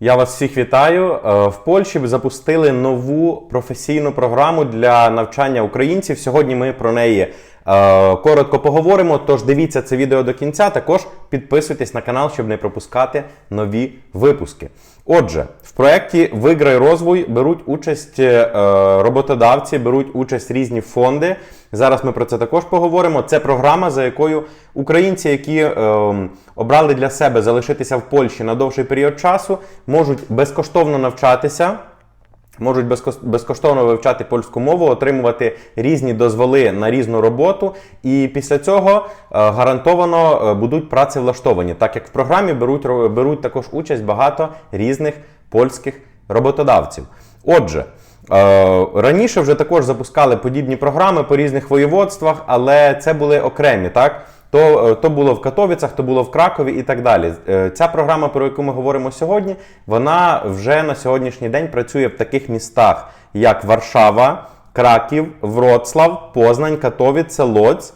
Я вас всіх вітаю. Е, В Польщі запустили нову професійну програму для навчання українців. Сьогодні ми про неї е, коротко поговоримо. Тож дивіться це відео до кінця. Також підписуйтесь на канал, щоб не пропускати нові випуски. Отже, в проєкті Виграй розвой беруть участь е, роботодавці, беруть участь різні фонди. Зараз ми про це також поговоримо. Це програма, за якою українці, які е, обрали для себе залишитися в Польщі на довший період часу, можуть безкоштовно навчатися. Можуть безкоштовно вивчати польську мову, отримувати різні дозволи на різну роботу, і після цього е, гарантовано е, будуть працевлаштовані, так як в програмі беруть, беруть також участь багато різних польських роботодавців. Отже, раніше вже також запускали подібні програми по різних воєводствах, але це були окремі, так? То, е, то було в Катовіцях, то було в Кракові і так далі. Е, Ця програма, про яку ми говоримо сьогодні, вона вже на сьогоднішній день працює в таких містах, як Варшава, Краків, Вроцлав, Познань, Катовіце, Лоць.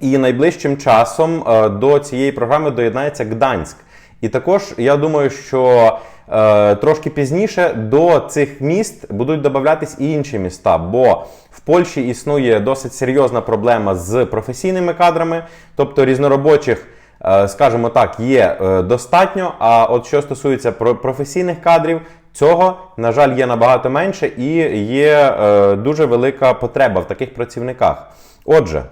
І найближчим часом е, до цієї програми доєднається Гданськ. І також я думаю, що е, трошки пізніше до цих міст будуть додатись і інші міста, бо в Польщі існує досить серйозна проблема з професійними кадрами, тобто різноробочих. е, Скажімо так, є е, достатньо. А от що стосується професійних кадрів, цього, на жаль, є набагато менше і є е, дуже велика потреба в таких працівниках. Отже,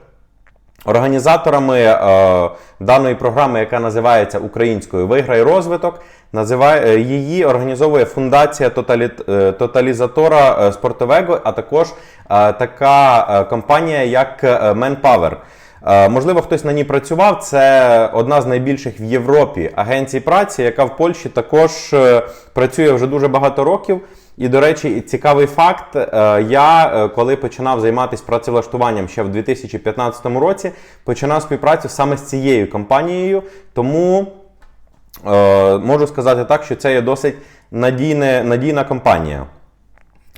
Організаторами е, даної програми, яка називається українською Виграй розвиток, називає е, її організовує фундація тоталі, е, тоталізатора е, спортового, а також е, така компанія, як Manpower. Е, Можливо, хтось на ній працював. Це одна з найбільших в Європі агенцій праці, яка в Польщі також е, працює вже дуже багато років. І, до речі, цікавий факт. е, Я, коли починав займатися працевлаштуванням ще в 2015 році, починав співпрацю саме з цією компанією. Тому можу сказати так, що це є досить надійне, надійна компанія.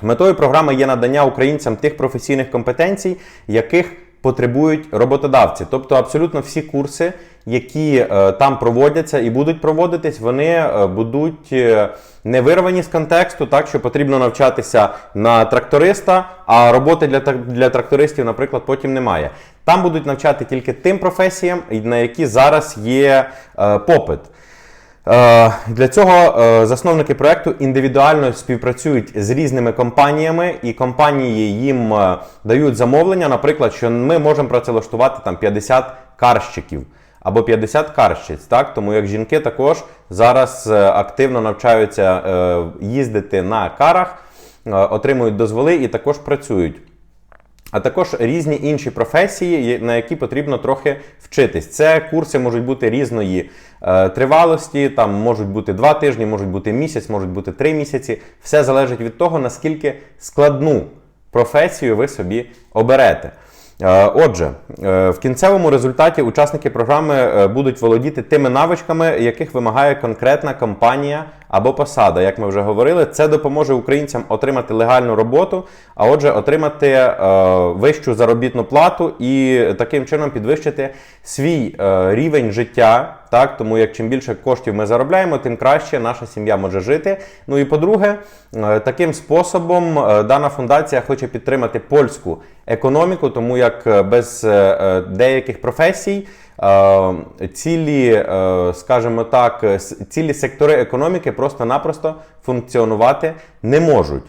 Метою програми є надання українцям тих професійних компетенцій, яких потребують роботодавці. Тобто абсолютно всі курси, які е, там проводяться і будуть проводитись, вони е, будуть е, не вирвані з контексту, так що потрібно навчатися на тракториста, а роботи для, для трактористів, наприклад, потім немає. Там будуть навчати тільки тим професіям, на які зараз є попит. Е, Для цього е, засновники проекту індивідуально співпрацюють з різними компаніями, і компанії їм е, дають замовлення, наприклад, що ми можемо працевлаштувати там 50 карщиків або 50 карщиць. Так? Тому як жінки також зараз активно навчаються їздити на карах, отримують дозволи і також працюють а також різні інші професії, на які потрібно трохи вчитись. Це курси можуть бути різної е, тривалості, там можуть бути два тижні, можуть бути місяць, можуть бути три місяці. Все залежить від того, наскільки складну професію ви собі оберете. Е, Отже, е, в кінцевому результаті учасники програми е, будуть володіти тими навичками, яких вимагає конкретна компанія або посада. Як ми вже говорили, це допоможе українцям отримати легальну роботу, а отже, отримати вищу заробітну плату і таким чином підвищити свій рівень життя. Так, тому як чим більше коштів ми заробляємо, тим краще наша сім'я може жити. Ну і по-друге, таким способом дана фундація хоче підтримати польську економіку, тому як е, без е, е, деяких професій цілі, скажімо так, цілі сектори економіки просто-напросто функціонувати не можуть.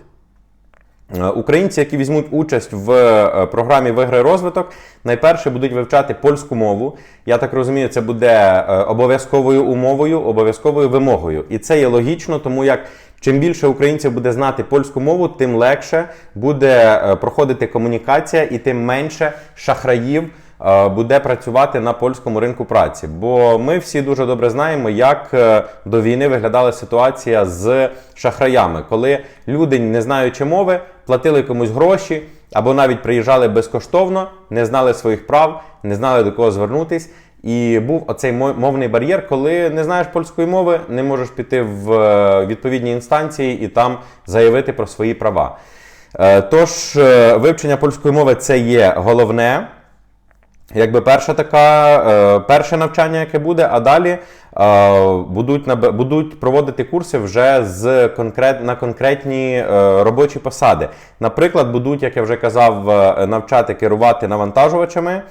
Е, Українці, які візьмуть участь в е, програмі Виграй розвиток, найперше будуть вивчати польську мову. Я так розумію, це буде е, обов'язковою умовою, обов'язковою вимогою. І це є логічно, тому як чим більше українців буде знати польську мову, тим легше буде проходити комунікація і тим менше шахраїв буде працювати на польському ринку праці. Бо ми всі дуже добре знаємо, як до війни виглядала ситуація з шахраями, коли люди, не знаючи мови, платили комусь гроші або навіть приїжджали безкоштовно, не знали своїх прав, не знали до кого звернутись. І був оцей мо- мовний бар'єр, коли не знаєш польської мови, не можеш піти в е, відповідні інстанції і там заявити про свої права. Е, Тож, е, вивчення польської мови це є головне. Якби перша така, е, перше навчання, яке буде, а далі е, будуть, будуть проводити курси вже з конкрет, на конкретні е, робочі посади. Наприклад, будуть, як я вже казав, навчати керувати навантажувачами.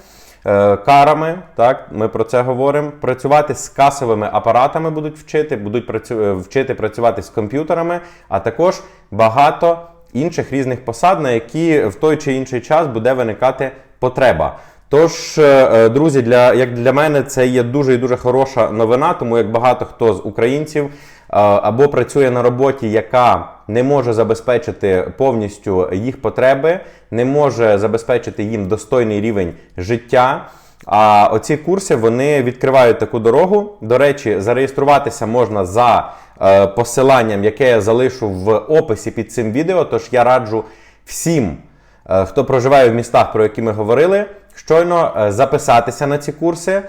Карами, так, ми про це говоримо. Працювати з касовими апаратами будуть вчити, будуть працю... вчити працювати з комп'ютерами, а також багато інших різних посад, на які в той чи інший час буде виникати потреба. Тож, е, е, друзі, для, як для мене це є дуже і дуже хороша новина, тому як багато хто з українців е, або працює на роботі, яка не може забезпечити повністю їх потреби, не може забезпечити їм достойний рівень життя. А оці курси вони відкривають таку дорогу. До речі, зареєструватися можна за посиланням, яке я залишу в описі під цим відео. Тож я раджу всім, хто проживає в містах, про які ми говорили, щойно е, записатися на ці курси, е,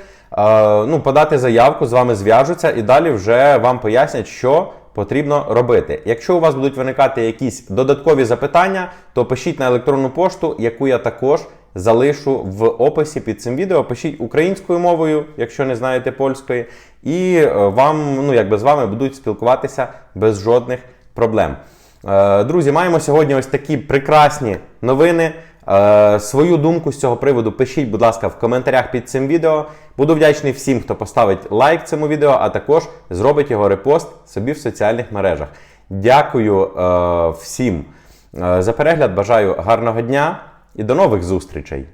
ну, подати заявку, з вами зв'яжуться і далі вже вам пояснять, що потрібно робити. Якщо у вас будуть виникати якісь додаткові запитання, то пишіть на електронну пошту, яку я також залишу в описі під цим відео. Пишіть українською мовою, якщо не знаєте польської, і е, вам, ну якби з вами будуть спілкуватися без жодних проблем. Друзі, маємо сьогодні ось такі прекрасні новини. Е, Свою думку з цього приводу пишіть, будь ласка, в коментарях під цим відео. Буду вдячний всім, хто поставить лайк цьому відео, а також зробить його репост собі в соціальних мережах. Дякую е, всім е, за перегляд. Бажаю гарного дня і до нових зустрічей!